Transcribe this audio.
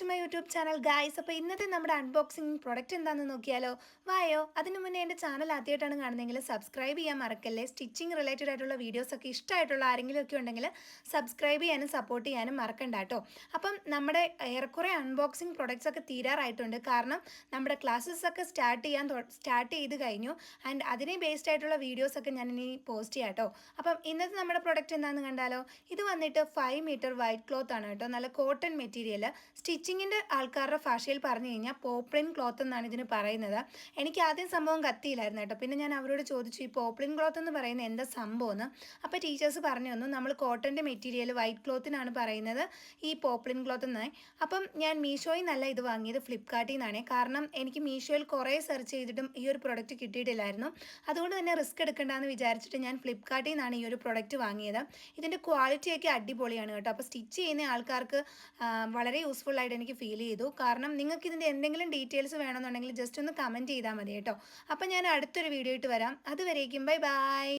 To my YouTube channel guys അപ്പോൾ ഇന്നത്തെ നമ്മുടെ അൺബോക്സിങ് പ്രൊഡക്റ്റ് എന്താണെന്ന് നോക്കിയാലോ? വായോ അതിന് മുന്നേ എന്റെ ചാനൽ ആദ്യമായിട്ടാണ് കാണുന്നതെങ്കിൽ സബ്സ്ക്രൈബ് ചെയ്യാൻ മറക്കല്ലേ. സ്റ്റിച്ചിങ് റിലേറ്റഡ് ആയിട്ടുള്ള വീഡിയോസൊക്കെ ഇഷ്ടമായിട്ടുള്ള ആരെങ്കിലും ഒക്കെ ഉണ്ടെങ്കിൽ സബ്സ്ക്രൈബ് ചെയ്യാനും സപ്പോർട്ട് ചെയ്യാനും മറക്കണ്ട കേട്ടോ. അപ്പം നമ്മുടെ ഏറെക്കുറെ അൺബോക്സിങ് പ്രൊഡക്ട്സ് ഒക്കെ തീരാറായിട്ടുണ്ട്. കാരണം നമ്മുടെ ക്ലാസ്സസ് ഒക്കെ സ്റ്റാർട്ട് ചെയ്യാൻ സ്റ്റാർട്ട് ചെയ്ത് കഴിഞ്ഞു. ആൻഡ് അതിനെ ബേസ്ഡ് ആയിട്ടുള്ള വീഡിയോസൊക്കെ ഞാൻ ഇനി പോസ്റ്റ് ചെയ്യാം കേട്ടോ. അപ്പം ഇന്നത്തെ നമ്മുടെ പ്രൊഡക്റ്റ് എന്താണെന്ന് കണ്ടാലോ? ഇത് വന്നിട്ട് ഫൈവ് മീറ്റർ വൈറ്റ് ക്ലോത്ത് ആണ് കേട്ടോ. നല്ല കോട്ടൺ മെറ്റീരിയൽ സ്റ്റിച്ചിങ്ങിന്റെ ആൾക്കാരുടെ ഭാഷയിൽ പറഞ്ഞു കഴിഞ്ഞാൽ പോപ്ലിൻ ക്ലോത്ത് എന്നാണ് ഇതിന് പറയുന്നത്. എനിക്ക് ആദ്യം സംഭവം കത്തിയില്ലായിരുന്നു കേട്ടോ. പിന്നെ ഞാൻ അവരോട് ചോദിച്ചു ഈ പോപ്ലിൻ ക്ലോത്ത് എന്ന് പറയുന്നത് എന്താ സംഭവം? അപ്പോൾ ടീച്ചേഴ്സ് പറഞ്ഞു തന്നു നമ്മൾ കോട്ടന്റെ മെറ്റീരിയൽ വൈറ്റ് ക്ലോത്തിനാണ് പറയുന്നത് ഈ പോപ്ലിൻ ക്ലോത്ത് എന്നായി അപ്പം ഞാൻ മീഷോയിൽ നിന്നല്ല ഇത് വാങ്ങിയത് ഫ്ലിപ്കാർട്ടിൽ നിന്നാണ്. കാരണം എനിക്ക് മീഷോയിൽ കുറേ സെർച്ച് ചെയ്തിട്ടും ഈ ഒരു പ്രൊഡക്റ്റ് കിട്ടിയിട്ടില്ലായിരുന്നു. അതുകൊണ്ട് തന്നെ റിസ്ക് എടുക്കേണ്ടെന്ന് വിചാരിച്ചിട്ട് ഞാൻ ഫ്ലിപ്കാർട്ടിൽ നിന്നാണ് ഈ ഒരു പ്രൊഡക്റ്റ് വാങ്ങിയത്. ഇതിന്റെ ക്വാളിറ്റിയൊക്കെ അടിപൊളിയാണ് കേട്ടോ. അപ്പോൾ സ്റ്റിച്ച് ചെയ്യുന്ന ആൾക്കാർക്ക് വളരെ യൂസ്ഫുൾ ആയിട്ട് എനിക്ക് ഫീൽ ചെയ്തു. കാരണം നിങ്ങൾക്ക് ഇതിന്റെ എന്തെങ്കിലും ഡീറ്റെയിൽസ് വേണമെന്നുണ്ടെങ്കിൽ ജസ്റ്റ് ഒന്ന് കമന്റ് ചെയ്താൽ മതി കേട്ടോ. അപ്പം ഞാൻ അടുത്തൊരു വീഡിയോ ഇട്ട് വരാം. അതുവരേക്കും ബൈ ബൈ.